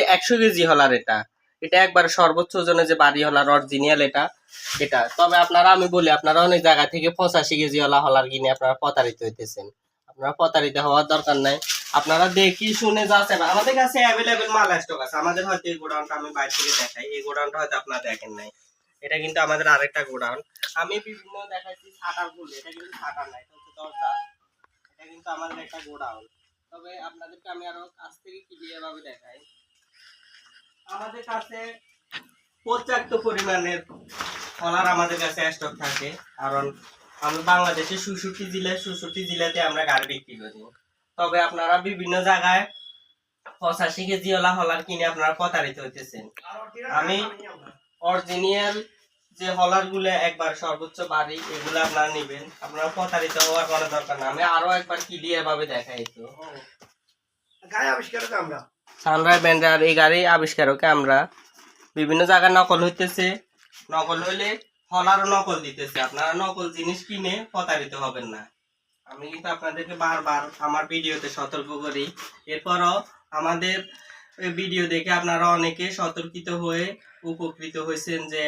একশো কেজি হলার এটা এটা একবার সর্বোচ্চ ওজনে যে বাড়ি হলার অরিজিনাল এটা এটা। তবে আপনারা, আমি বলি, আপনারা অনেক জায়গা থেকে পঁচাশি কেজি হলা হলার কিনে আপনারা প্রতারিত হইতেছেন। আপনারা প্রতারিত হওয়ার দরকার নাই। আপনারা দেখি, শুনে যাচ্ছেন আমাদের কাছে অ্যাভেলেবেল মাল স্টক আছে? আমাদের হয়তো এই গোডাউনটা আমি বাইরে থেকে দেখাই। এই গোডাউনটা হয়তো আপনারা দেখেন নাই। এটা কিন্তু আমাদের আরেকটা গোডাউন। আমি বিভিন্ন দেখাচ্ছি ছাটার বলে এটা কিন্তু ছাটার নাই, এটা হচ্ছে দরজা। এটা কিন্তু আমাদের একটা গোডাউন। তবে আপনাদেরকে আমি আরও কাছ থেকে ক্লিয়ার ভাবে দেখাই। আমাদের কাছে পর্যাপ্ত পরিমাণের ফলার আমাদের কাছে স্টক থাকে। কারণ আমরা বাংলাদেশে সুষট্টি জেলায় সুষট্টি জেলাতে আমরা গাড়ি বিক্রি করি। তবে আপনারা বিভিন্ন জায়গায় পঁচাশি কেজি ওলা হলার কিনে আপনারা প্রতারিত হইতেছেন। আমি অরিজিনাল যে হলারগুলো একবার সর্বোচ্চ বাড়ি এগুলো আপনারা নিবেন। আপনারা প্রতারিত হওয়ার কোনো দরকার না আমি আরও একবার ক্লিয়ার ভাবে দেখাই তো। গায়ে আবিষ্কার তো আমরা সানরাই ব্যান্ডার এই গাড়ি আবিষ্কারকে আমরা বিভিন্ন জায়গায় নকল হইতেছে। নকল হইলে হলারও নকল দিতেছে। আপনারা নকল জিনিস কিনে প্রতারিত হবেন না। আমি কিন্তু আপনাদেরকে বারবার আমার ভিডিওতে সতর্ক করি। এরপরও আমাদের ভিডিও দেখে আপনারা অনেকে সতর্কিত হয়ে উপকৃত হয়েছেন যে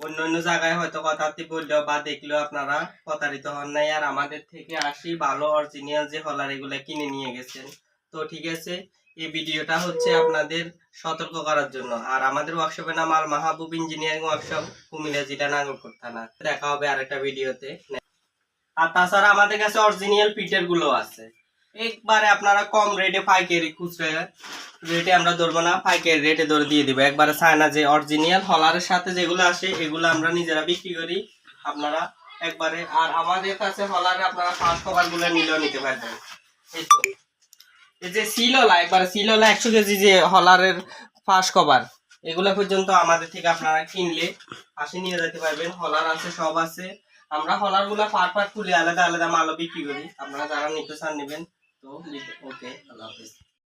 অন্য অন্য জায়গায় হয়তো কথাতে বললেও বা দেখলেও আপনারা প্রতারিত হন নাই। আর আমাদের থেকে আসি ভালো অরিজিনাল যে হলার এগুলা কিনে নিয়ে গেছেন। তো ঠিক আছে, এই ভিডিওটা হচ্ছে আপনাদের সতর্ক করার জন্য। আর আমাদের ওয়ার্কশপের নাম আল মাহবুব ইঞ্জিনিয়ারিং ওয়ার্কশপ কুমিল্লা জেলা নাগরকোট থানা। দেখা হবে আরেকটা ভিডিওতে। আর তাছাড়া আমাদের কাছে অরিজিনাল পিটেরগুলো আছে। একবারে আপনারা কম রেটে পাইকারি খুচরা রেটে আমরা ধরবো না, পাইকারি রেটে ধরে দিয়ে দিব। একবারে চায়না যে অরিজিনাল হলারের সাথে যেগুলো আসে এগুলো আমরা নিজেরা বিক্রি করি। আপনারা একবারে, আর আমাদের কাছে হলারে আপনারা ফার্স্ট কভারগুলো নিলেও নিতে পারবেন। এই যে সিলোলা একবারে সিলোলা একশো কেজি যে হলারের ফার্স্ট কভার এগুলো পর্যন্ত আমাদের থেকে আপনারা কিনলে আসে নিয়ে যেতে পারবেন। হলার আছে, সব আছে। আমরা হলারগুলা পার পার খুলে আলাদা আলাদা মালও বিক্রি করি। আপনারা যারা নিতে চান নেবেন। তো ওকে আল্লাহ হাফিজ।